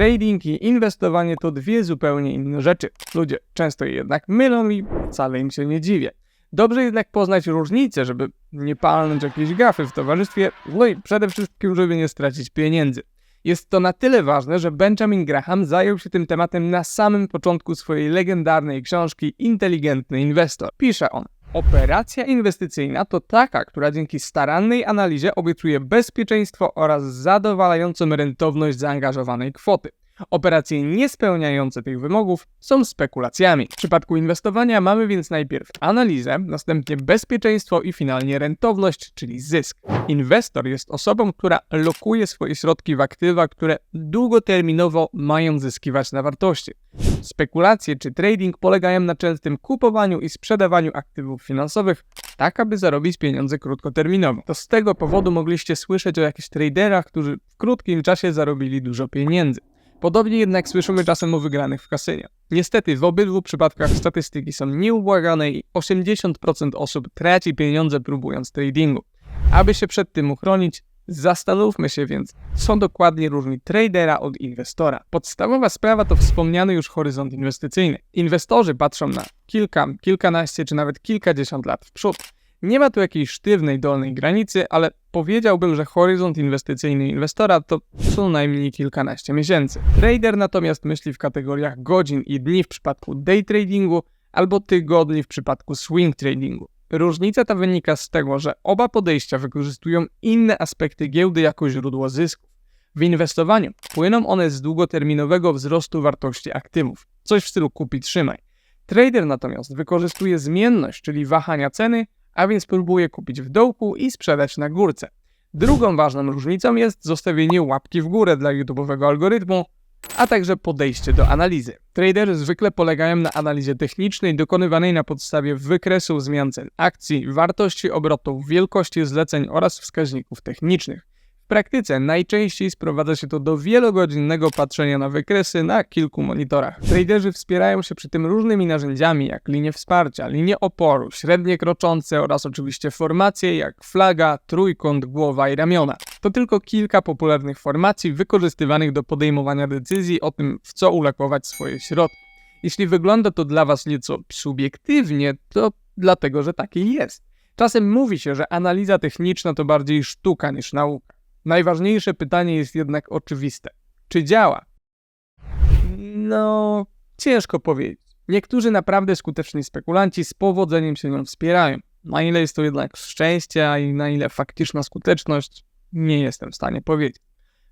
Trading i inwestowanie to dwie zupełnie inne rzeczy. Ludzie często je jednak mylą i wcale im się nie dziwię. Dobrze jednak poznać różnice, żeby nie palnąć jakiejś gafy w towarzystwie, no i przede wszystkim, żeby nie stracić pieniędzy. Jest to na tyle ważne, że Benjamin Graham zajął się tym tematem na samym początku swojej legendarnej książki Inteligentny Inwestor. Pisze on. Operacja inwestycyjna to taka, która dzięki starannej analizie obiecuje bezpieczeństwo oraz zadowalającą rentowność zaangażowanej kwoty. Operacje niespełniające tych wymogów są spekulacjami. W przypadku inwestowania mamy więc najpierw analizę, następnie bezpieczeństwo i finalnie rentowność, czyli zysk. Inwestor jest osobą, która lokuje swoje środki w aktywa, które długoterminowo mają zyskiwać na wartości. Spekulacje czy trading polegają na częstym kupowaniu i sprzedawaniu aktywów finansowych, tak aby zarobić pieniądze krótkoterminowo. To z tego powodu mogliście słyszeć o jakichś traderach, którzy w krótkim czasie zarobili dużo pieniędzy. Podobnie jednak słyszymy czasem o wygranych w kasynie. Niestety w obydwu przypadkach statystyki są nieubłagane i 80% osób traci pieniądze próbując tradingu. Aby się przed tym uchronić, zastanówmy się więc, co dokładnie różni tradera od inwestora. Podstawowa sprawa to wspomniany już horyzont inwestycyjny. Inwestorzy patrzą na kilka, kilkanaście czy nawet kilkadziesiąt lat w przód. Nie ma tu jakiejś sztywnej dolnej granicy, ale powiedziałbym, że horyzont inwestycyjny inwestora to co najmniej kilkanaście miesięcy. Trader natomiast myśli w kategoriach godzin i dni w przypadku day tradingu albo tygodni w przypadku swing tradingu. Różnica ta wynika z tego, że oba podejścia wykorzystują inne aspekty giełdy jako źródło zysków. W inwestowaniu płyną one z długoterminowego wzrostu wartości aktywów, coś w stylu kupi trzymaj. Trader natomiast wykorzystuje zmienność, czyli wahania ceny, a więc próbuje kupić w dołku i sprzedać na górce. Drugą ważną różnicą jest zostawienie łapki w górę dla YouTube'owego algorytmu, a także podejście do analizy. Traderzy zwykle polegają na analizie technicznej dokonywanej na podstawie wykresów zmian cen akcji, wartości obrotów, wielkości zleceń oraz wskaźników technicznych praktyce najczęściej sprowadza się to do wielogodzinnego patrzenia na wykresy na kilku monitorach. Traderzy wspierają się przy tym różnymi narzędziami, jak linie wsparcia, linie oporu, średnie kroczące oraz oczywiście formacje jak flaga, trójkąt, głowa i ramiona. To tylko kilka popularnych formacji wykorzystywanych do podejmowania decyzji o tym, w co ulokować swoje środki. Jeśli wygląda to dla Was nieco subiektywnie, to dlatego, że taki jest. Czasem mówi się, że analiza techniczna to bardziej sztuka niż nauka. Najważniejsze pytanie jest jednak oczywiste. Czy działa? No, ciężko powiedzieć. Niektórzy naprawdę skuteczni spekulanci z powodzeniem się nią wspierają. Na ile jest to jednak szczęście, a na ile faktyczna skuteczność, nie jestem w stanie powiedzieć.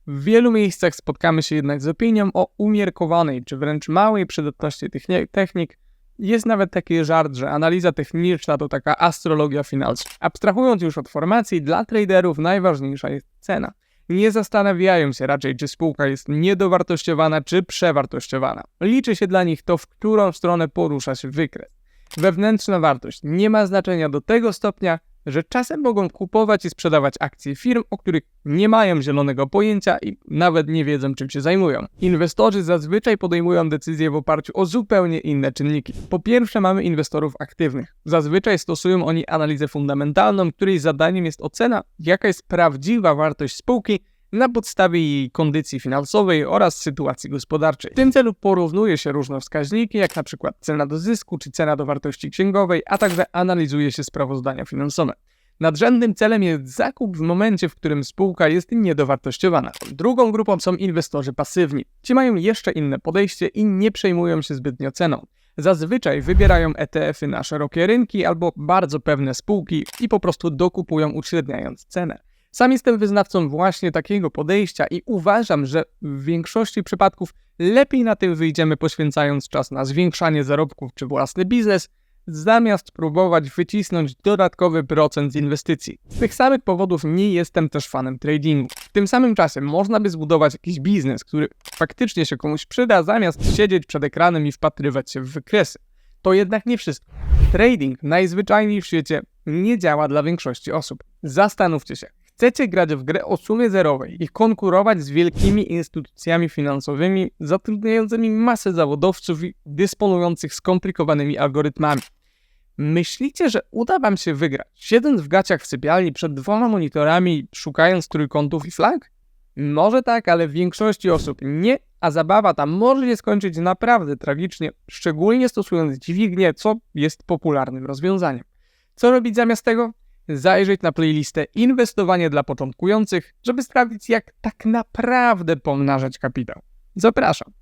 W wielu miejscach spotkamy się jednak z opinią o umiarkowanej czy wręcz małej przydatności technik, jest nawet taki żart, że analiza techniczna to taka astrologia finansów. Abstrahując już od formacji, dla traderów najważniejsza jest cena. Nie zastanawiają się raczej, czy spółka jest niedowartościowana czy przewartościowana. Liczy się dla nich to, w którą stronę porusza się wykres. Wewnętrzna wartość nie ma znaczenia do tego stopnia, że czasem mogą kupować i sprzedawać akcje firm, o których nie mają zielonego pojęcia i nawet nie wiedzą, czym się zajmują. Inwestorzy zazwyczaj podejmują decyzje w oparciu o zupełnie inne czynniki. Po pierwsze, mamy inwestorów aktywnych. Zazwyczaj stosują oni analizę fundamentalną, której zadaniem jest ocena, jaka jest prawdziwa wartość spółki na podstawie jej kondycji finansowej oraz sytuacji gospodarczej. W tym celu porównuje się różne wskaźniki, jak przykład cena do zysku czy cena do wartości księgowej, a także analizuje się sprawozdania finansowe. Nadrzędnym celem jest zakup w momencie, w którym spółka jest niedowartościowana. Drugą grupą są inwestorzy pasywni. Ci mają jeszcze inne podejście i nie przejmują się zbytnio ceną. Zazwyczaj wybierają ETF-y na szerokie rynki albo bardzo pewne spółki i po prostu dokupują uśredniając cenę. Sam jestem wyznawcą właśnie takiego podejścia i uważam, że w większości przypadków lepiej na tym wyjdziemy poświęcając czas na zwiększanie zarobków czy własny biznes, zamiast próbować wycisnąć dodatkowy procent z inwestycji. Z tych samych powodów nie jestem też fanem tradingu. W tym samym czasie można by zbudować jakiś biznes, który faktycznie się komuś przyda, zamiast siedzieć przed ekranem i wpatrywać się w wykresy. To jednak nie wszystko. Trading najzwyczajniej w świecie nie działa dla większości osób. Zastanówcie się, Chcecie grać w grę o sumie zerowej i konkurować z wielkimi instytucjami finansowymi zatrudniającymi masę zawodowców i dysponujących skomplikowanymi algorytmami. Myślicie, że uda wam się wygrać, siedząc w gaciach w sypialni przed dwoma monitorami, szukając trójkątów i flag? Może tak, ale w większości osób nie, a zabawa ta może się skończyć naprawdę tragicznie, szczególnie stosując dźwignię, co jest popularnym rozwiązaniem. Co robić zamiast tego? Zajrzeć na playlistę Inwestowanie dla początkujących, żeby sprawdzić, jak tak naprawdę pomnażać kapitał. Zapraszam.